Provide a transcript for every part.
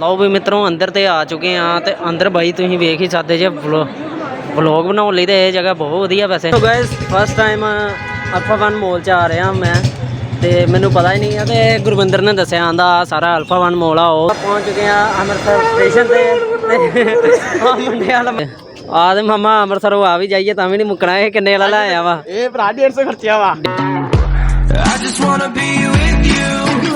ਲਓ ਵੀ ਮਿੱਤਰੋ ਅੰਦਰ ਤੇ ਆ ਚੁੱਕੇ ਆ ਤੇ ਅੰਦਰ ਬਾਈ ਤੁਸੀਂ ਵੇਖ ਹੀ ਸਕਦੇ ਜੇ ਵਲੌਗ ਬਣਾਉਣ ਲਈ ਤੇ ਇਹ ਜਗ੍ਹਾ ਬਹੁਤ ਵਧੀਆ ਵੈਸੇ। So guys first time Alpha One mall ਚ ਆ ਰਿਹਾ ਮੈਂ ਤੇ ਮੈਨੂੰ ਪਤਾ ਹੀ ਨਹੀਂ ਆ ਤੇ ਗੁਰਵਿੰਦਰ ਨੇ ਦੱਸਿਆ ਆਂਦਾ ਸਾਰਾ ਅਲਫਾ ਵਨ ਮੋਲ ਆ ਉਹ ਪਹੁੰਚ ਚੁੱਕੇ ਆ ਅੰਮ੍ਰਿਤਸਰ ਸਟੇਸ਼ਨ ਤੇ ਆ ਮੁੰਡੇ ਵਾਲਾ ਆ ਤੇ ਮਾਮਾ ਅੰਮ੍ਰਿਤਸਰੋਂ ਆ ਵੀ ਜਾਈਏ ਤਾਂ ਵੀ ਨਹੀਂ ਮੁੱਕਣਾ ਇਹ ਕਿੰਨੇ ਵਾਲਾ ਲੈ ਆਇਆ ਵਾ। ਇਹ ਭਰਾ 150 ਖਰਚਿਆ ਵਾ।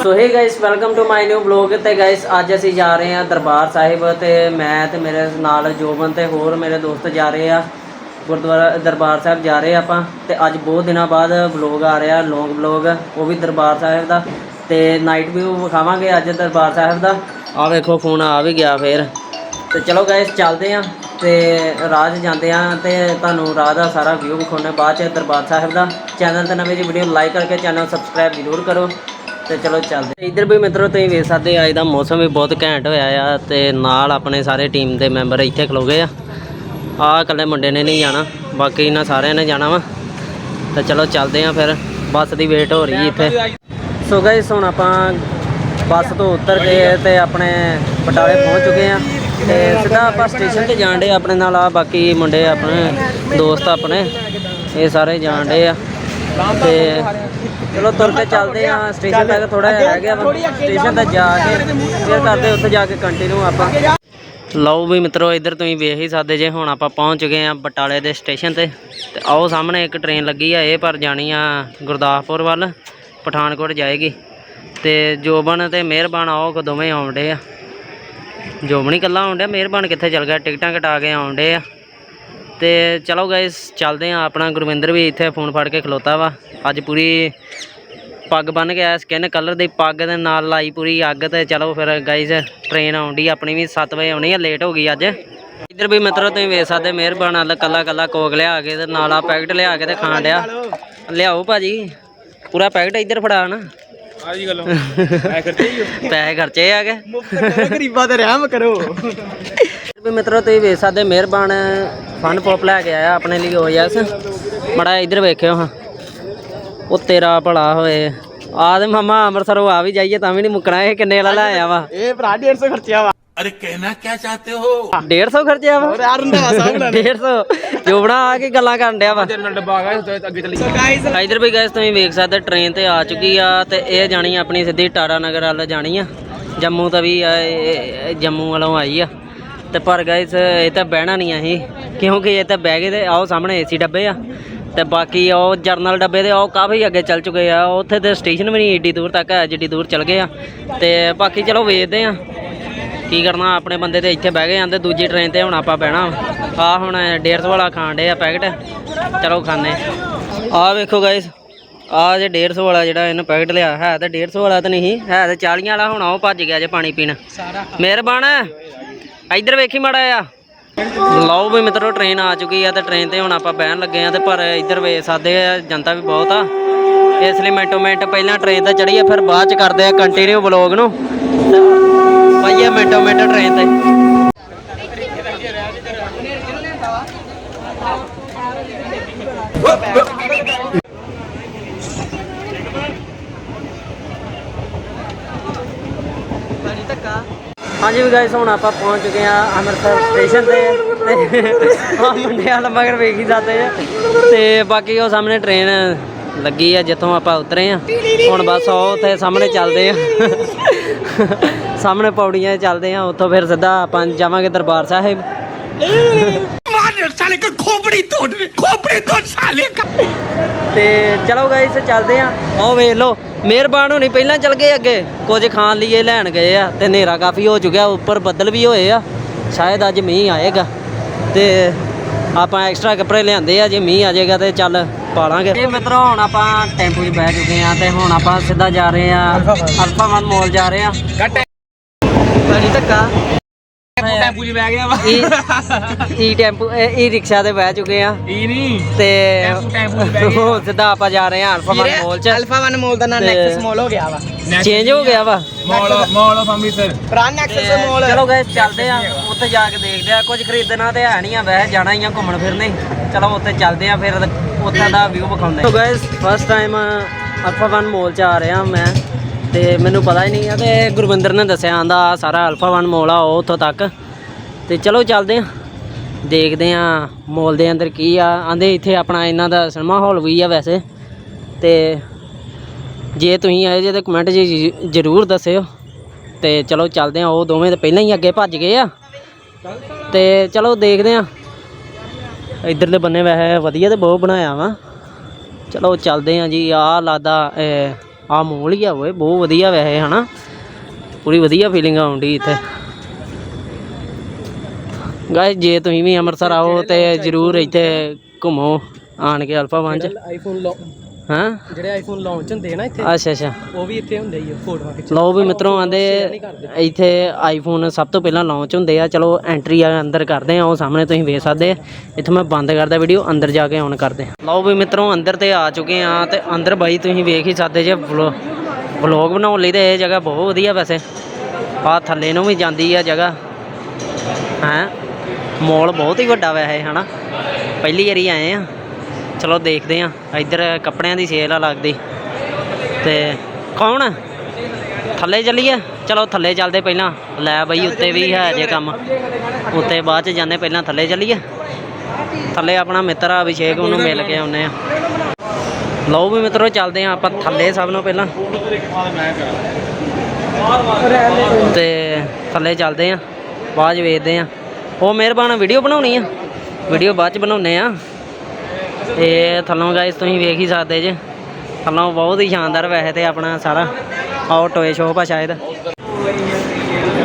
So hey guys welcome to my new blog ਤੇ ਗਾਇਸ ਅੱਜ ਅਸੀਂ ਜਾ ਰਹੇ ਹਾਂ ਦਰਬਾਰ ਸਾਹਿਬ ਤੇ ਮੈਂ ਤੇ ਮੇਰੇ ਨਾਲ ਜੋਬਨ ਤੇ ਹੋਰ ਮੇਰੇ ਦੋਸਤ ਜਾ ਰਹੇ ਆ। ਗੁਰਦੁਆਰਾ, ਦਰਬਾਰ ਸਾਹਿਬ ਜਾ ਰਹੇ ਆਪਾਂ ਤੇ ਅੱਜ ਬਹੁਤ ਦਿਨਾਂ ਬਾਅਦ ਬਲੌਗ ਆ ਰਿਹਾ ਲੌਂਗ ਬਲੌਗ ਉਹ ਵੀ ਦਰਬਾਰ ਸਾਹਿਬ ਦਾ। ਤੇ ਨਾਈਟ ਵਿਊ ਵਿਖਾਵਾਂਗੇ ਅੱਜ ਦਰਬਾਰ ਸਾਹਿਬ ਦਾ। ਆ ਵੇਖੋ, ਫੋਨ ਆ ਵੀ ਗਿਆ ਫੇਰ। ਤੇ ਚਲੋ ਗਾਇਸ ਚੱਲਦੇ ਆ ਤੇ ਰਾਜ ਜਾਂਦੇ ਆ ਤੇ ਤੁਹਾਨੂੰ ਰਾਹ ਦਾ ਸਾਰਾ ਵਿਊ ਵਿਖਾਉਣਾ ਬਾਅਦ ਚ ਦਰਬਾਰ ਸਾਹਿਬ ਦਾ। ਚੈਨਲ ਤੇ ਨਵੇਂ ਜੀ ਵੀਡੀਓ ਲਾਈਕ ਕਰਕੇ ਚੈਨਲ ਸਬਸਕ੍ਰਾਈਬ ਜ਼ਰੂਰ ਕਰੋ। ਤੇ ਚਲੋ ਚੱਲਦੇ। ਇੱਧਰ ਵੀ ਮਿੱਤਰੋ ਤੁਸੀਂ ਵੇਖ ਸਕਦੇ ਆ ਅੱਜ ਦਾ ਮੌਸਮ ਵੀ ਬਹੁਤ ਘੈਂਟ ਹੋਇਆ ਆ ਤੇ ਨਾਲ ਆਪਣੇ ਸਾਰੇ ਟੀਮ ਦੇ ਮੈਂਬਰ ਇੱਥੇ ਖਲੋ ਗਏ ਆ। ਆਹ ਇਕੱਲੇ ਮੁੰਡੇ ਨੇ ਨਹੀਂ ਜਾਣਾ, ਬਾਕੀ ਇਹਨਾਂ ਸਾਰਿਆਂ ਨੇ ਜਾਣਾ ਵਾ। ਤੇ ਚਲੋ ਚੱਲਦੇ ਆ ਫਿਰ, ਬੱਸ ਦੀ ਵੇਟ ਹੋ ਰਹੀ ਇੱਥੇ। ਸੋ ਗਾਇਸ ਹੁਣ ਆਪਾਂ ਬੱਸ ਤੋਂ ਉਤਰ ਕੇ ਤੇ ਆਪਣੇ ਬਟਾਲੇ ਪਹੁੰਚ ਚੁੱਕੇ ਆ। ਤੇ ਸਿੱਧਾ ਆਪਾਂ ਸਟੇਸ਼ਨ ਤੇ ਜਾਣ ਡੇ ਆਪਣੇ ਨਾਲ ਆ ਬਾਕੀ ਮੁੰਡੇ ਆਪਣੇ, ਦੋਸਤ ਆਪਣੇ, ਇਹ ਸਾਰੇ ਜਾਣ ਡੇ ਆ। ਤੇ ਚਲੋ ਤੁਰ ਕੇ ਚੱਲਦੇ ਆ ਸਟੇਸ਼ਨ ਤੱਕ ਥੋੜਾ ਰਹਿ ਗਿਆ ਵਾ। ਸਟੇਸ਼ਨ ਤੱਕ ਜਾ ਕੇ ਫਿਰ ਕਰਦੇ ਉੱਥੇ ਜਾ ਕੇ ਕੰਟੀਨਿਊ ਆਪਾਂ। ਲਓ ਵੀ ਮਿੱਤਰੋ, ਇੱਧਰ ਤੁਸੀਂ ਵੇਖ ਹੀ ਸਕਦੇ ਜੇ, ਹੁਣ ਆਪਾਂ ਪਹੁੰਚ ਗਏ ਆ ਬਟਾਲੇ ਦੇ ਸਟੇਸ਼ਨ ਤੇ। ਤੇ ਆਓ ਸਾਹਮਣੇ ਇੱਕ ਟ੍ਰੇਨ ਲੱਗੀ ਆ, ਇਹ ਪਰ ਜਾਣੀ ਆ ਗੁਰਦਾਸਪੁਰ ਵੱਲ, ਪਠਾਨਕੋਟ ਜਾਏਗੀ। ਤੇ ਜੋਬਨ ਤੇ ਮਿਹਰਬਾਨ ਆਓ ਕੋ ਦੋਵੇਂ ਆਉਂਦੇ ਆ। ਜੋਬਨ ਹੀ ਇਕੱਲਾ ਆਉਂਦਿਆ ਮਿਹਰਬਾਨ ਕਿੱਥੇ ਚਲ ਗਿਆ, ਟਿਕਟਾਂ ਕਟਾ ਕੇ ਆਉਂਦੇ ਆ। ਤੇ ਚਲੋ ਗਾਇਸ ਚੱਲਦੇ ਆ ਆਪਣਾ ਗੁਰਵਿੰਦਰ ਵੀ ਇੱਥੇ ਫੋਨ ਫੜ ਕੇ ਖਲੋਤਾ ਵਾ। ਅੱਜ ਪੂਰੀ ਪੱਗ ਬੰਨ ਕੇ ਆਇਆ ਸਕਿਨ ਕਲਰ ਦੀ ਪੱਗ ਦੇ ਨਾਲ ਲਾਈ ਪੂਰੀ ਅੱਗ ਤੇ ਚਲੋ ਫਿਰ ਗਾਇਸ ਟ੍ਰੇਨ ਆਉਂਦੀ ਆਪਣੀ ਵੀ 7 ਵਜੇ ਆਉਣੀ ਆ ਲੇਟ ਹੋ ਗਈ ਅੱਜ। ਇੱਧਰ ਵੀ ਮਿੱਤਰੋ ਤੁਸੀਂ ਵੇਖ ਸਕਦੇ ਮਿਹਰਬਾਨ ਨਾਲ ਕੱਲਾ ਕੱਲਾ ਕੋਕ ਲਿਆ ਕੇ ਤੇ ਨਾਲ ਆ ਪੈਕਟ ਲਿਆ ਕੇ ਤੇ ਖਾਣ ਡਿਆ। ਲਿਆਓ ਭਾਜੀ ਪੂਰਾ ਪੈਕਟ ਇੱਧਰ ਫੜਾ ਨਾ। ਆ ਜੀ ਗੱਲੋਂ ਐ ਖਰਚੇ ਹੀ ਪੈਸੇ ਖਰਚੇ ਆ ਗਏ ਮੁਫਤ ਗਰੀਬਾਂ ਤੇ ਰਹਿਮ ਕਰੋ। ਵੀ ਮਿੱਤਰੋ ਤੁਸੀਂ ਵੇਖ ਸਕਦੇ ਮਿਹਰਬਾਨ ਫਨ ਪੋਪ ਲੈ ਕੇ ਆਇਆ ਆਪਣੇ ਲਈ ਹੋ ਯਾਸ ਮੜਾ ਇਧਰ ਵੇਖਿਓ ਹਾਂ। ਉਹ ਤੇਰਾ ਭਲਾ ਹੋਏ। ਆ ਤੇ ਮਾਮਾ ਅੰਮ੍ਰਿਤਸਰੋਂ ਆ ਵੀ ਜਾਈਏ ਤਾਂ ਵੀ ਨਹੀਂ ਮੁੱਕਣਾ ਇਹ ਕਿੰਨੇ ਵਾਲਾ ਲੈ ਆਇਆ ਵਾ। ਇਹ ਭਰਾ 150 ਖਰਚਿਆ ਵਾ। ਅਰੇ ਕਹਿਣਾ ਕੀ ਚਾਹਤੇ ਹੋ? 150 ਖਰਚਿਆ ਵਾ? ਯਾਰ ਰੰਧਾਵਾ ਸਾਹਿਬ ਨਾਲ 150 ਜੋਬਣਾ ਆ ਕੇ ਗੱਲਾਂ ਕਰਨ ਡਿਆ ਵਾ। ਜਨਰਲ ਡੱਬਾ ਆ ਗਿਆ ਅੱਗੇ ਚੱਲੀ ਸੋ ਗਾਇਸ ਇਧਰ ਵੀ ਗਾਇਸ ਤੁਸੀਂ ਵੇਖ ਸਕਦੇ ਟ੍ਰੇਨ ਤੇ ਆ ਚੁੱਕੀ ਆ ਤੇ ਇਹ ਜਾਣੀ ਆਪਣੀ ਸਿੱਧੀ ਟਾਰਾ ਨਗਰ ਵੱਲ ਜਾਣੀ ਆ। ਜੰਮੂ ਤੋਂ ਵੀ ਜੰਮੂ ਵਾਲੋਂ ਆਈ ਆ। ਤੇ ਪਰ ਗਾਇਸ ਇਹ ਤਾਂ ਬਹਿਣਾ ਨਹੀਂ ਅਸੀਂ। ਕਿਉਂਕਿ ਇਹ ਤਾਂ ਬਹਿ ਗਏ ਤੇ ਆਓ ਸਾਹਮਣੇ ਏਸੀ ਡੱਬੇ ਆ। ਤੇ ਬਾਕੀ ਉਹ ਜਰਨਲ ਡੱਬੇ ਦੇ ਉਹ ਕਾਫੀ ਅੱਗੇ ਚੱਲ ਚੁੱਕੇ ਆ। ਉੱਥੇ ਤੇ ਸਟੇਸ਼ਨ ਵੀ ਨਹੀਂ ਏਡੀ ਦੂਰ ਤੱਕ ਹੈ ਜਿੱਡੀ ਦੂਰ ਚੱਲ ਗਏ ਆ। ਤੇ ਬਾਕੀ ਚਲੋ ਵੇਖਦੇ ਆ ਕੀ ਕਰਨਾ ਆਪਣੇ ਬੰਦੇ ਤੇ ਇੱਥੇ ਬਹਿ ਗਏ ਤੇ ਦੂਜੀ ਟ੍ਰੇਨ ਤੇ ਹੁਣ ਆਪਾਂ ਬਹਿਣਾ ਆ ਹੁਣ 150 ਵਾਲਾ ਖਾਣ ਡੇ ਆ ਪੈਕਟ ਚਲੋ ਖਾਣੇ ਆ। ਵੇਖੋ ਗਾਇਸ ਆ ਜੇ 150 ਵਾਲਾ ਜਿਹੜਾ ਇਹਨੂੰ ਪੈਕਟ ਲਿਆ ਹੈ ਤੇ 150 ਵਾਲਾ ਤਾਂ ਨਹੀਂ ਹੈ ਤੇ 40 ਵਾਲਾ ਹੁਣ ਉਹ ਭੱਜ ਗਿਆ ਜੇ ਪਾਣੀ ਪੀਣ। ਮਿਹਰਬਾਨ। ਇੱਧਰ ਵੇਖੀ ਮਾੜਾ ਆ ਲਓ ਵੀ ਮਿੱਤਰੋ ਟ੍ਰੇਨ ਆ ਚੁੱਕੀ ਆ ਤੇ ਟ੍ਰੇਨ ਤੇ ਹੁਣ ਆਪਾਂ ਬਹਿਣ ਲੱਗੇ ਆ ਤੇ ਪਰ ਇੱਧਰ ਵੇਖ ਸਕਦੇ ਆ ਜਨਤਾ ਵੀ ਬਹੁਤ ਆ। ਇਸ ਲਈ ਮਿੰਟੋ ਮਿੰਟ ਪਹਿਲਾਂ ਟ੍ਰੇਨ ਤੇ ਚੜੀਏ ਫਿਰ ਬਾਅਦ ਚ ਕਰਦੇ ਆ ਕੰਟੀਨਿਊ ਵਲੌਗ ਨੂੰ। ਪਈਏ ਮਿੰਟੋ ਮਿੰਟ ਟ੍ਰੇਨ ਤੇ। ਹਾਂਜੀ ਵੀ ਗਾਇਸ ਹੁਣ ਆਪਾਂ ਪਹੁੰਚ ਚੁੱਕੇ ਆ ਅੰਮ੍ਰਿਤਸਰ ਸਟੇਸ਼ਨ ਤੇ। ਤੇ ਆ ਮੁੰਡੇ ਵਾਲਾ ਮਗਰ ਵੇਖੀ ਹੀ ਜਾਂਦੇ ਆ ਤੇ ਬਾਕੀ ਉਹ ਸਾਹਮਣੇ ਟ੍ਰੇਨ ਲੱਗੀ ਆ, ਜਿੱਥੋਂ ਆਪਾਂ ਉਤਰੇ ਆ ਹੁਣ ਬਸ ਉਹ ਉੱਥੇ ਸਾਹਮਣੇ ਚੱਲਦੇ ਆ। ਸਾਹਮਣੇ ਪੌੜੀਆਂ ਚੱਲਦੇ ਆ, ਉੱਥੋਂ ਫਿਰ ਸਿੱਧਾ ਆਪਾਂ ਜਾਵਾਂਗੇ ਦਰਬਾਰ ਸਾਹਿਬ। ਸਾਲੇ ਕੋ ਖੋਪੜੀ ਤੋੜ ਖੋਪੜੀ ਤੋੜ ਸਾਲੇ ਕਾ ਤੇ ਚਲੋ ਗਾਇਸ ਚੱਲਦੇ ਆ ਆਓ ਵੇਖ ਲਓ ਮਿਹਰਬਾਨ ਹੋਣੀ ਪਹਿਲਾਂ ਚੱਲ ਗਏ ਅੱਗੇ। ਕੁਝ ਖਾਣ ਲਈ ਲੈਣ ਗਏ ਆ ਤੇ ਹਨੇਰਾ ਕਾਫੀ ਹੋ ਚੁੱਕਿਆ ਉੱਪਰ ਬੱਦਲ ਵੀ ਹੋਏ ਆ। ਸ਼ਾਇਦ ਅੱਜ ਮੀਂਹ ਆਏਗਾ। ਤੇ ਆਪਾਂ ਐਕਸਟਰਾ ਕੱਪੜੇ ਲਿਆਂਦੇ ਆ ਜੇ ਮੀਂਹ ਆ ਜਾਏਗਾ ਤੇ ਚੱਲ ਪਾਲਾਂਗੇ। ਇਹ ਮਿੱਤਰੋ ਹੁਣ ਆਪਾਂ ਟੈਂਪੂ 'ਚ ਬਹਿ ਚੁੱਕੇ ਆ ਤੇ ਹੁਣ ਆਪਾਂ ਸਿੱਧਾ ਜਾ ਰਹੇ ਆ ਅਲਫਾ ਵਨ। ਜਾ ਰਹੇ ਆ। ਘਟੇ ਬੜੀ ਧੱਕਾ। ਟੈਂਪੂ 'ਚ ਬਹਿ ਗਿਆ ਵਾ। ਈ ਈ ਟੈਂਪੂ ਈ ਰਿਕਸ਼ਾ ਤੇ ਬਹਿ ਚੁੱਕੇ ਆ। ਇਹ ਨਹੀਂ ਤੇ ਟੈਂਪੂ- ਟੈਂਪੂ 'ਚ ਬਹਿ ਗਏ। ਉਹ ਸਿੱਧਾ ਆਪਾਂ ਜਾ ਰਹੇ ਆ ਅਲਫਾ ਵਨ ਮੋਲ 'ਚ। ਅਲਫਾ ਵਨ ਮੋਲ ਦਾ ਨਾਮ ਤੇ- ਨੈਕਸਸ ਮੋਲ ਹੋ ਗਿਆ ਵਾ। ਚੇਂਜ ਹੋ ਗਿਆ ਵਾ। ਮੋਲ ਮੋਲ ਆਫ ਅੰਮ੍ਰਿਤਸਰ ਪੁਰਾਣਾ ਨੈਕਸਸ ਮੋਲ ਚਲੋ ਗਏ ਚੱਲਦੇ ਆ। ਉੱਥੇ ਜਾ ਕੇ ਦੇਖਦੇ ਆ। ਕੁਝ ਖਰੀਦਣਾ ਤੇ ਹੈ ਨਹੀਂ ਆ। ਵੈਸੇ ਜਾਣਾ ਹੀ ਆ ਘੁੰਮਣ ਫਿਰਨੇ। ਚਲੋ ਉੱਥੇ ਚੱਲਦੇ ਆ ਫਿਰ ਉੱਥੇ ਦਾ ਵਿਊ ਵਿਖਾਉਂਦੇ so guys first time Alpha One mall ਚ ਆ ਰਿਹਾ ਮੈਂ। ਤੇ ਮੈਨੂੰ ਪਤਾ ਹੀ ਨਹੀਂ ਆ ਤੇ ਗੁਰਵਿੰਦਰ ਨੇ ਦੱਸਿਆ ਆਂਦਾ ਆਹ ਸਾਰਾ ਅਲਫਾ 1 ਮੋਲ ਆ ਉਹ ਉੱਥੋਂ ਤੱਕ। ਤੇ ਚਲੋ ਚੱਲਦੇ ਆ। ਦੇਖਦੇ ਆ ਮੋਲ ਦੇ ਅੰਦਰ ਕੀ ਆ। ਆਂਦੇ ਇੱਥੇ ਆਪਣਾ ਇਹਨਾਂ ਦਾ ਸਿਨੇਮਾ ਹਾਲ ਵੀ ਆ ਵੈਸੇ। ਤੇ ਜੇ ਤੁਸੀਂ ਆਏ ਜੇ ਤੇ ਕਮੈਂਟ 'ਚ ਜ਼ਰੂਰ ਦੱਸਿਓ। ਤੇ ਚਲੋ ਚੱਲਦੇ ਆ। ਉਹ ਦੋਵੇਂ ਤਾਂ ਪਹਿਲਾਂ ਹੀ ਅੱਗੇ ਭੱਜ ਗਏ ਆ। ਤੇ ਚਲੋ ਦੇਖਦੇ ਆ। ਇਧਰਲੇ ਬੰਨੇ ਵੈਸੇ ਵਧੀਆ ਤੇ ਬਹੁਤ ਬਣਾਇਆ ਵਾ। ਚਲੋ ਚੱਲਦੇ ਆ ਜੀ। ਆ ਲਾਦਾ ਆ ਮੋਲ ਹੀ ਆ ਓਏ, ਬਹੁਤ ਵਧੀਆ ਵੈਸੇ ਹਨਾ। ਪੂਰੀ ਵਧੀਆ ਫੀਲਿੰਗ ਆਉਂਦੀ ਇੱਥੇ। ਗਾਇਸ ਜੇ ਤੁਸੀਂ ਵੀ ਅੰਮ੍ਰਿਤਸਰ ਆਓ ਤੇ ਜਰੂਰ ਇੱਥੇ ਘੁੰਮੋ, ਆਣ ਕੇ ਅਲਫਾ ਵਨ ਚ। ਆਈਫੋਨ ਹਾਂ? ਜਿਹੜੇ ਆਈਫੋਨ ਲਾਂਚ ਹੁੰਦੇ ਨਾ ਇੱਥੇ ਅੱਛਾ ਅੱਛਾ। ਉਹ ਵੀ ਇੱਥੇ ਹੁੰਦੇ ਹੀ ਆ ਫੋਟੋਆਂ ਖਿੱਚ ਲਓ ਵੀ ਮਿੱਤਰੋ ਆਂਦੇ ਇੱਥੇ ਆਈਫੋਨ ਸਭ ਤੋਂ ਪਹਿਲਾਂ ਲਾਂਚ ਹੁੰਦੇ ਆ। ਚਲੋ ਐਂਟਰੀ ਆ ਅੰਦਰ ਕਰਦੇ ਆ ਉਹ ਸਾਹਮਣੇ ਤੁਸੀਂ ਵੇਖ ਸਕਦੇ ਆ। ਇੱਥੇ ਮੈਂ ਬੰਦ ਕਰਦਾ ਵੀਡੀਓ ਅੰਦਰ ਜਾ ਕੇ ਔਨ ਕਰਦੇ ਆ। ਲਓ ਵੀ ਮਿੱਤਰੋ ਅੰਦਰ ਤੇ ਆ ਚੁੱਕੇ ਆ ਤੇ ਅੰਦਰ ਬਾਈ ਤੁਸੀਂ ਵੇਖ ਹੀ ਸਕਦੇ ਜੇ ਵਲੌਗ ਬਣਾਉਣ ਲਈ ਤੇ ਇਹ ਜਗ੍ਹਾ ਬਹੁਤ ਵਧੀਆ ਵੈਸੇ। ਆ ਥੱਲੇ ਨੂੰ ਵੀ ਜਾਂਦੀ ਆ ਜਗ੍ਹਾ। ਹੈ? ਮੋਲ ਬਹੁਤ ਹੀ ਵੱਡਾ ਵੈਸੇ ਹਨਾ? ਪਹਿਲੀ ਵਾਰੀ ਆਏ ਆ। ਚਲੋ ਦੇਖਦੇ ਆ। ਇੱਧਰ ਕੱਪੜਿਆਂ ਦੀ ਸੇਲ ਆ ਲੱਗਦੀ। ਤੇ ਕੌਣ? ਥੱਲੇ ਚੱਲੀਏ। ਚਲੋ ਥੱਲੇ ਚੱਲਦੇ ਪਹਿਲਾਂ। ਲੈ ਬਈ, ਉੱਤੇ ਵੀ ਹੈ ਜੇ ਕੰਮ। ਉੱਤੇ ਬਾਅਦ ਚ ਜਾਂਦੇ ਪਹਿਲਾਂ ਥੱਲੇ ਚੱਲੀਏ। ਥੱਲੇ ਆਪਣਾ ਮਿੱਤਰ ਆ ਅਭਿਸ਼ੇਕ ਉਹਨੂੰ ਮਿਲ ਕੇ ਆਉਨੇ ਆ। ਲਓ ਵੀ ਮਿੱਤਰੋ, ਚੱਲਦੇ ਆ ਆਪਾਂ ਥੱਲੇ ਸਭ ਨੂੰ ਪਹਿਲਾਂ। ਤੇ ਥੱਲੇ ਚੱਲਦੇ ਆ। ਬਾਅਦ ਚ ਵੇਖਦੇ ਆ। ਉਹ ਮਿਹਰਬਾਨ, ਵੀਡੀਓ ਬਣਾਉਣੀ ਆ? ਵੀਡੀਓ ਬਾਅਦ ਚ ਬਣਾਉਨੇ ਆ। ਤੇ ਥੱਲੋਂ ਗਾਇਸ ਤੁਸੀਂ ਵੇਖ ਹੀ ਸਕਦੇ ਜੇ। ਥੱਲੋਂ ਬਹੁਤ ਹੀ ਸ਼ਾਨਦਾਰ ਵੈਸੇ ਤੇ ਆਪਣਾ ਸਾਰਾ ਆਓ ਟੋਏ ਸ਼ੋਪ ਆ ਸ਼ਾਇਦ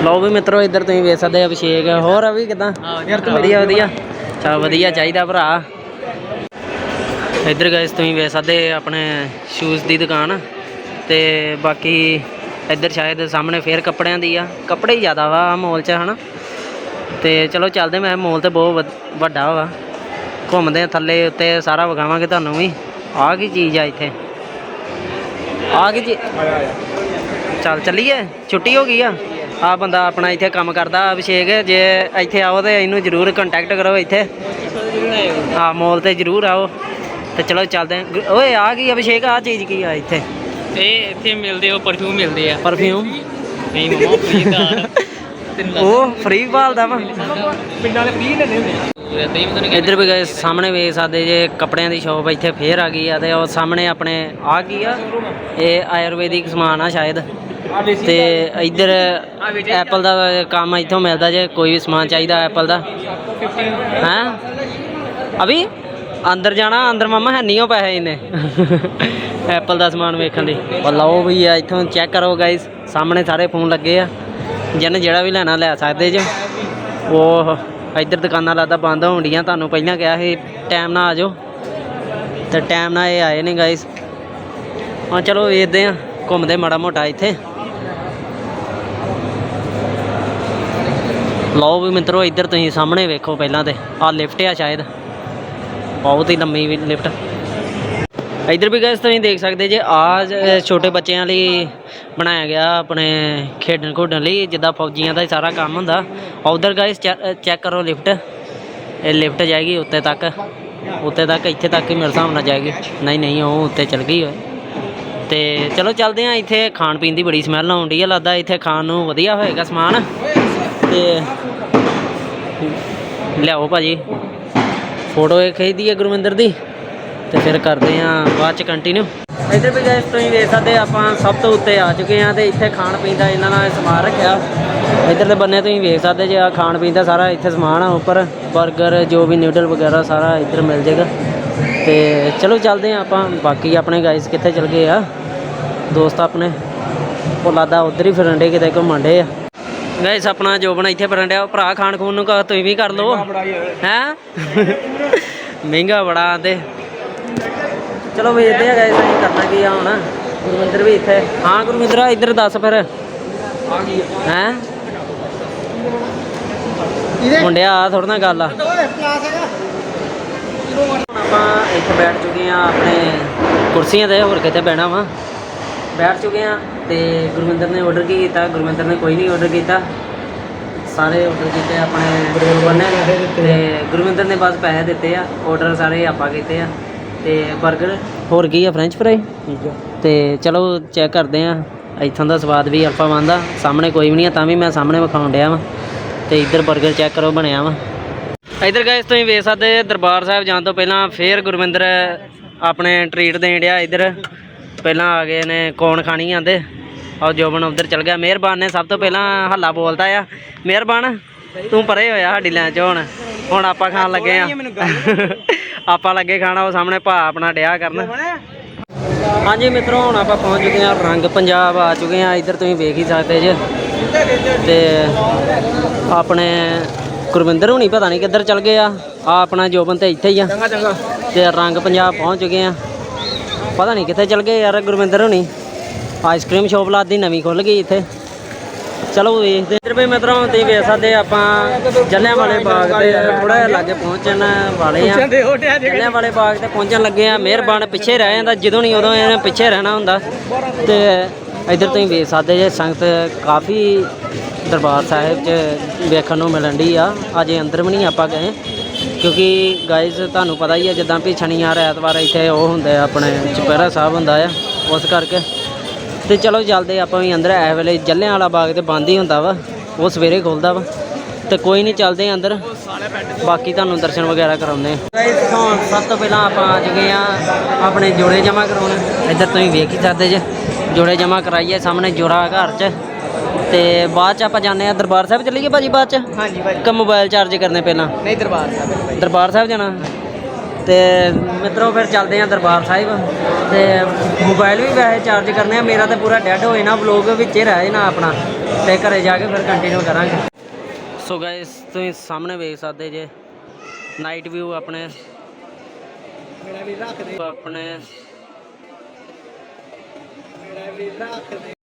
ਲਓ ਵੀ ਮਿੱਤਰੋ, ਇੱਧਰ ਤੁਸੀਂ ਵੇਖ ਸਕਦੇ ਅਭਿਸ਼ੇਕ। ਹੋਰ ਅਭੀ ਕਿਦਾਂ? ਵਧੀਆ ਵਧੀਆ। ਚਲ ਵਧੀਆ ਚਾਹੀਦਾ ਭਰਾ। ਇੱਧਰ ਗਾਇਸ ਤੁਸੀਂ ਵੇਖ ਸਕਦੇ ਆਪਣੇ ਸ਼ੂਜ਼ ਦੀ ਦੁਕਾਨ। ਤੇ ਬਾਕੀ ਇੱਧਰ ਸ਼ਾਇਦ ਸਾਹਮਣੇ ਫੇਰ ਕੱਪੜਿਆਂ ਦੀ ਆ। ਕੱਪੜੇ ਹੀ ਜ਼ਿਆਦਾ ਵਾ ਮੋਲ 'ਚ, ਹਨਾ? ਤੇ ਚਲੋ ਚੱਲਦੇ ਮੈਂ ਮੋਲ ਤੇ ਬਹੁਤ ਵਧ- ਵੱਡਾ ਵਾ। ਘੁੰਮਦੇ ਆ ਥੱਲੇ ਉੱਤੇ ਸਾਰਾ ਵਿਖਾਵਾਂਗੇ ਤੁਹਾਨੂੰ ਵੀ। ਆਹ ਕੀ ਚੀਜ਼ ਆ ਇੱਥੇ? ਆਹ ਕੀ ਚੀਜ਼ ਚੱਲ ਚੱਲੀਏ ਛੁੱਟੀ ਹੋ ਗਈ ਆ। ਆ ਬੰਦਾ ਆਪਣਾ ਇੱਥੇ ਕੰਮ ਕਰਦਾ ਅਭਿਸ਼ੇਕ। ਜੇ ਇੱਥੇ ਆਓ ਤੇ ਇਹਨੂੰ ਜ਼ਰੂਰ ਕੰਟੈਕਟ ਕਰੋ ਇੱਥੇ। ਹਾਂ ਮੋਲ ਤੇ ਜ਼ਰੂਰ ਆਓ। ਤੇ ਚਲੋ ਚੱਲਦੇ ਆ। ਓਏ ਆ ਕੀ ਅਭਿਸ਼ੇਕ ਆ ਚੀਜ਼ ਕੀ ਆ ਇੱਥੇ? ਇਹ ਇੱਥੇ ਮਿਲਦੇ ਉਹ ਪਰਫਿਊਮ ਮਿਲਦੇ ਆ। ਪਰਫਿਊਮ ਨਹੀਂ ਮਮਾ ਫ੍ਰੀ ਦਾ ਉਹ ਫ੍ਰੀ ਭਾਲਦਾ ਵਾ। ਪਿੰਡਾਂ ਦੇ ਫ੍ਰੀ ਲੈਣੇ ਹੁੰਦੇ ਆ। ਇੱਧਰ ਵੀ ਗਏ ਸਾਹਮਣੇ ਵੇਖ ਸਕਦੇ ਜੇ ਕੱਪੜਿਆਂ ਦੀ ਸ਼ਾਪ ਇੱਥੇ ਫੇਰ ਆ ਗਈ ਆ ਤੇ ਉਹ ਸਾਹਮਣੇ ਆਪਣੇ ਆ ਕੀ ਆ? ਇਹ ਆਯੁਰਵੈਦਿਕ ਸਮਾਨ ਆ ਸ਼ਾਇਦ। ਤੇ ਇੱਧਰ ਐਪਲ ਦਾ ਕੰਮ ਇੱਥੋਂ ਮਿਲਦਾ ਜੇ ਕੋਈ ਵੀ ਸਮਾਨ ਚਾਹੀਦਾ ਐਪਲ ਦਾ। ਹੈਂ? ਅਭੀ? ਅੰਦਰ ਜਾਣਾ ਅੰਦਰ ਮਾਮਾ ਹੈ ਨਹੀਂ ਉਹ ਪੈਸੇ ਇਹਨੇ ਐਪਲ ਦਾ ਸਮਾਨ ਵੇਖਣ ਲਈ। ਉਹ ਲਓ ਵੀ ਆ ਇੱਥੋਂ ਚੈੱਕ ਕਰੋ ਗਾਇਸ ਸਾਹਮਣੇ ਸਾਰੇ ਫੋਨ ਲੱਗੇ ਆ। ਜਿਹਨੇ ਜਿਹੜਾ ਵੀ ਲੈਣਾ ਲੈ ਸਕਦੇ ਜੇ। ਉਹ ਇੱਧਰ ਦੁਕਾਨਾਂ ਲੱਗਦਾ ਬੰਦ ਹੋਣ ਡੀਆਂ ਤੁਹਾਨੂੰ ਪਹਿਲਾਂ ਕਿਹਾ ਸੀ ਟਾਈਮ ਨਾਲ ਆ ਜਾਓ। ਤੇ ਟਾਈਮ ਨਾਲ ਇਹ ਆਏ ਨੇ ਗਾਇਸ ਹਾਂ, ਚਲੋ ਵੇਖਦੇ ਆ ਘੁੰਮਦੇ ਮਾੜਾ ਮੋਟਾ ਇੱਥੇ। ਲਓ ਵੀ ਮਿੱਤਰੋ, ਇੱਧਰ ਤੁਸੀਂ ਸਾਹਮਣੇ ਵੇਖੋ ਪਹਿਲਾਂ ਤੇ। ਆਹ ਲਿਫਟ ਆ ਸ਼ਾਇਦ। ਬਹੁਤ ਹੀ ਲੰਮੀ ਵੀ ਲਿਫਟ ਇੱਧਰ ਵੀ ਗਾਇਸ ਤੁਸੀਂ ਦੇਖ ਸਕਦੇ ਜੇ ਆ ਛੋਟੇ ਬੱਚਿਆਂ ਲਈ ਬਣਾਇਆ ਗਿਆ ਆਪਣੇ ਖੇਡਣ ਖੋਡਣ ਲਈ, ਜਿੱਦਾਂ ਫੌਜੀਆਂ ਦਾ ਹੀ ਸਾਰਾ ਕੰਮ ਹੁੰਦਾ। ਉਧਰ ਗਾਇਸ ਚੈੱਕ ਕਰੋ ਲਿਫਟ। ਇਹ ਲਿਫਟ ਜਾਏਗੀ ਉੱਤੇ ਤੱਕ। ਉੱਤੇ ਤੱਕ, ਇੱਥੇ ਤੱਕ ਹੀ ਮੇਰੇ ਹਿਸਾਬ ਨਾਲ ਜਾਏਗੀ। ਨਹੀਂ ਨਹੀਂ, ਉਹ ਉੱਤੇ ਚਲ ਗਈ ਹੋਏ। ਤੇ ਚਲੋ ਚੱਲਦੇ ਆ, ਇੱਥੇ ਖਾਣ ਪੀਣ ਦੀ ਬੜੀ ਸਮੈਲ ਆਉਂਦੀ ਆ, ਲੱਗਦਾ ਇੱਥੇ ਖਾਣ ਨੂੰ ਵਧੀਆ ਹੋਏਗਾ ਸਮਾਨ। ਤੇ ਲਿਆਓ ਭਾਜੀ। ਫੋਟੋ ਇਹ ਖਿੱਚਦੀ ਹੈ ਗੁਰਵਿੰਦਰ ਦੀ। ਤੇ ਫਿਰ ਕਰਦੇ ਆ ਬਾਅਦ ਚ ਕੰਟੀਨਿਊ ਇੱਧਰ ਵੀ ਗਾਇਸ ਤੁਸੀਂ ਵੇਖ ਸਕਦੇ ਆਪਾਂ ਸਭ ਤੋਂ ਉੱਤੇ ਆ ਚੁੱਕੇ ਆ ਤੇ ਇੱਥੇ ਖਾਣ ਪੀਣ ਦਾ ਇਹਨਾਂ ਨਾਲ ਸਮਾਨ ਰੱਖਿਆ। ਇੱਧਰਲੇ ਬੰਨੇ ਤੁਸੀਂ ਵੇਖ ਸਕਦੇ ਜੇ ਆ ਖਾਣ ਪੀਣ ਦਾ ਸਾਰਾ ਇੱਥੇ ਸਮਾਨ ਆ ਉੱਪਰ 버ਗਰ ਜੋ ਵੀ ਨਿਊਡਲ ਵਗੈਰਾ ਸਾਰਾ ਇੱਧਰ ਮਿਲ ਜਾਏਗਾ ਤੇ ਚਲੋ ਚੱਲਦੇ ਆ ਆਪਾਂ ਬਾਕੀ ਆਪਣੇ ਗਾਇਸ ਕਿੱਥੇ ਚਲ ਗਏ ਆ? ਦੋਸਤ ਆਪਣੇ ਉਹ ਲਾਦਾ ਉਧਰ ਹੀ ਫਿਰਨ ਡੇ ਕਿਤੇ ਘੁੰਮਣ ਡੇ ਆ। ਗਾਇਸ ਆਪਣਾ ਜੋਬਨ ਇੱਥੇ ਫਿਰਨ ਡਿਆ ਉਹ ਭਰਾ ਖਾਣ ਖੂਨ ਨੂੰ ਤੁਸੀਂ ਵੀ ਕਰ ਲਓ। ਹੈ? ਮਹਿੰਗਾ ਬੜਾ ਆਂਦੇ। ਚਲੋ ਵੇਖਦੇ ਆ ਗਾਇਸ ਅਸੀਂ ਕਰਨਾ ਕੀ ਆ ਹੁਣ। ਗੁਰਵਿੰਦਰ ਵੀ ਇੱਥੇ। ਹਾਂ ਗੁਰਵਿੰਦਰ ਇੱਧਰ ਦੱਸ ਫਿਰ। ਹੈ? ਮੁੰਡਿਆ ਆ ਥੋੜਾ ਨਾ ਗੱਲ ਆ। ਆਪਾਂ ਇੱਥੇ ਬੈਠ ਚੁੱਕੇ ਆ ਆਪਣੇ ਕੁਰਸੀਆਂ ਤੇ ਹੋਰ ਕਿਤੇ ਬਹਿਣਾ ਵਾ। ਬੈਠ ਚੁੱਕੇ ਆ ਤੇ ਗੁਰਵਿੰਦਰ ਨੇ ਆਰਡਰ ਕੀ ਕੀਤਾ? ਗੁਰਵਿੰਦਰ ਨੇ ਕੋਈ ਨਹੀਂ ਆਰਡਰ ਕੀਤਾ। ਸਾਰੇ ਆਰਡਰ ਕੀਤੇ ਆਪਣੇ ਗੁਰਵਿੰਦਰ ਨੇ। ਤੇ ਗੁਰਵਿੰਦਰ ਨੇ ਬਸ ਪੈਸੇ ਦਿੱਤੇ ਆ। ਆਰਡਰ ਸਾਰੇ ਆਪਾਂ ਕੀਤੇ ਆ। ਤੇ 버ਗਰ ਹੋਰ ਕੀ ਆ ਫ੍ਰੈਂਚ ਫਰਾਈ ਠੀਕ ਆ। ਤੇ ਚਲੋ ਚੈੱਕ ਕਰਦੇ ਆ ਇੱਥੋਂ ਦਾ ਸਵਾਦ ਵੀ ਅਲਫਾ ਵਨ ਦਾ ਸਾਹਮਣੇ ਕੋਈ ਵੀ ਨਹੀਂ ਆ ਤਾਂ ਵੀ ਮੈਂ ਸਾਹਮਣੇ ਵਿਖਾਉਣ ਡਿਆ ਵਾਂ ਤੇ ਇੱਧਰ 버ਗਰ ਚੈੱਕ ਕਰੋ ਬਣਿਆ ਵਾ। ਇੱਧਰ ਗਾਇਸ ਤੁਸੀਂ ਵੇਖ ਸਕਦੇ ਦਰਬਾਰ ਸਾਹਿਬ ਜਾਣ ਤੋਂ ਪਹਿਲਾਂ ਫੇਰ ਗੁਰਵਿੰਦਰ ਆਪਣੇ ਟ੍ਰੀਟ ਦੇਣ ਡਿਆ ਇੱਧਰ। ਪਹਿਲਾਂ ਆ ਗਏ ਨੇ ਕੌਣ ਖਾਣੀ ਆਂਦੇ? ਆਓ ਜੋਬਨ ਉਧਰ ਚਲ ਗਿਆ। ਮਿਹਰਬਾਨ ਨੇ ਸਭ ਤੋਂ ਪਹਿਲਾਂ ਹੱਲਾ ਬੋਲਦਾ ਆ। ਮਿਹਰਬਾਨ ਤੂੰ ਪਰੇ ਹੋਇਆ ਸਾਡੀ ਲੈਣ ਚ ਹੁਣ। ਹੁਣ ਆਪਾਂ ਖਾਣ ਲੱਗੇ ਆ। ਆਪਾਂ ਲੱਗੇ ਖਾਣਾ ਉਹ ਸਾਹਮਣੇ ਭਾ ਆਪਣਾ ਡਿਆ ਕਰਨ। ਹਾਂਜੀ ਮਿੱਤਰੋ ਹੁਣ ਆਪਾਂ ਪਹੁੰਚ ਚੁੱਕੇ ਆ ਰੰਗ ਪੰਜਾਬ ਆ ਚੁੱਕੇ ਆ ਇੱਧਰ ਤੁਸੀਂ ਵੇਖ ਹੀ ਸਕਦੇ ਜੇ। ਤੇ ਆਪਣੇ ਗੁਰਵਿੰਦਰ ਹੁਣੀ ਪਤਾ ਨਹੀਂ ਕਿੱਧਰ ਚਲ ਗਏ ਆ। ਆ ਆਪਣਾ ਜੋਬਨ ਤੇ ਇੱਥੇ ਹੀ ਆ। ਚੰਗਾ ਚੰਗਾ। ਤੇ ਰੰਗ ਪੰਜਾਬ ਪਹੁੰਚ ਚੁੱਕੇ ਆ ਪਤਾ ਨਹੀਂ ਕਿੱਥੇ ਚਲ ਗਏ ਯਾਰ ਗੁਰਵਿੰਦਰ ਹੁਣੀ। ਆਈਸਕ੍ਰੀਮ ਸ਼ੋਪ ਲਾਦੀ ਨਵੀਂ ਖੁੱਲ ਗਈ ਇੱਥੇ। ਚਲੋ ਵੇਖਦੇ ਇੱਧਰ ਵੀ ਮਿੱਤਰੋ ਤੁਸੀਂ ਵੇਖ ਸਕਦੇ ਆਪਾਂ ਜੱਲਿਆਂ ਵਾਲੇ ਬਾਗ ਤੇ ਥੋੜਾ ਜਿਹਾ ਲਾਗੇ ਪਹੁੰਚਣ ਵਾਲੇ ਆ ਜੱਲਿਆਂ ਵਾਲੇ ਬਾਗ ਤੇ ਪਹੁੰਚਣ ਲੱਗੇ ਆ ਮਿਹਰਬਾਨ ਪਿੱਛੇ ਰਹਿ ਜਾਂਦਾ ਜਦੋਂ ਨਹੀਂ ਉਦੋਂ ਇਹਨੇ ਪਿੱਛੇ ਰਹਿਣਾ ਹੁੰਦਾ। ਤੇ ਇੱਧਰ ਤੁਸੀਂ ਵੇਖ ਸਕਦੇ ਜੇ ਸੰਗਤ ਕਾਫੀ ਦਰਬਾਰ ਸਾਹਿਬ 'ਚ ਵੇਖਣ ਨੂੰ ਮਿਲਣ ਦੀ ਆ। ਅਜੇ ਅੰਦਰ ਵੀ ਨਹੀਂ ਆਪਾਂ ਗਏ। ਕਿਉਂਕਿ ਗਾਇਜ਼ ਤੁਹਾਨੂੰ ਪਤਾ ਹੀ ਆ ਜਿੱਦਾਂ ਵੀ ਸ਼ਨੀਵਾਰ ਐਤਵਾਰ ਇੱਥੇ ਉਹ ਹੁੰਦੇ ਆ ਆਪਣੇ ਚੁਪਹਿਰਾ ਸਾਹਿਬ ਹੁੰਦਾ ਆ ਉਸ ਕਰਕੇ। ਤੇ ਚਲੋ ਚੱਲਦੇ ਆਪਾਂ ਵੀ ਅੰਦਰ ਐ ਵੇਲੇ ਜੱਲਿਆਂ ਵਾਲਾ ਬਾਗ ਤੇ ਬੰਦ ਹੀ ਹੁੰਦਾ ਵਾ ਉਹ ਸਵੇਰੇ ਖੁੱਲਦਾ ਵਾ ਤੇ ਕੋਈ ਨਹੀਂ ਚੱਲਦੇ ਅੰਦਰ ਬਾਕੀ ਤੁਹਾਨੂੰ ਦਰਸ਼ਨ ਵਗੈਰਾ ਕਰਾਉਂਦੇ ਆ। ਸਭ ਤੋਂ ਪਹਿਲਾਂ ਆਪਾਂ ਆ ਚੁੱਕੇ ਆ ਆਪਣੇ ਜੋੜੇ ਜਮਾ ਕਰਾਉਣ ਇੱਧਰ ਤੁਸੀਂ ਵੇਖ ਹੀ ਸਕਦੇ ਜੇ ਜੋੜੇ ਜਮਾ ਕਰਾਈਏ ਸਾਹਮਣੇ ਜੋੜਾ ਘਰ 'ਚ ਤੇ ਬਾਅਦ 'ਚ ਆਪਾਂ ਜਾਂਦੇ ਆ ਦਰਬਾਰ ਸਾਹਿਬ ਚੱਲੀਏ ਭਾਜੀ ਬਾਅਦ 'ਚ? ਹਾਂਜੀ ਭਾਈ ਕਿ ਮੋਬਾਈਲ ਚਾਰਜ ਕਰਨੇ ਪਹਿਲਾਂ? ਨਹੀਂ ਦਰਬਾਰ ਸਾਹਿਬ। ਦਰਬਾਰ ਸਾਹਿਬ ਜਾਣਾ? ਤੇ ਮਿੱਤਰੋ ਫਿਰ ਚੱਲਦੇ ਆ ਦਰਬਾਰ ਸਾਹਿਬ ਤੇ ਮੋਬਾਈਲ ਵੀ ਵੈਸੇ ਚਾਰਜ ਕਰਨੇ ਆ ਮੇਰਾ ਤਾਂ ਪੂਰਾ ਡੈਡ ਹੋਏ ਨਾ ਵਲੋਗ ਵਿੱਚ ਰਹਿ ਨਾ ਆਪਣਾ ਤੇ ਘਰੇ ਜਾ ਕੇ ਫਿਰ ਕੰਟੀਨਿਊ ਕਰਾਂਗੇ। ਸੋ ਗਾਇਸ ਤੁਸੀਂ ਸਾਹਮਣੇ ਵੇਖ ਸਕਦੇ ਜੇ ਨਾਈਟ ਵਿਊ ਆਪਣੇ। ਮੇਰਾ ਵੀ ਰੱਖ ਦੇ। ਆਪਣੇ। ਮੇਰਾ ਵੀ ਰੱਖ ਦੇ।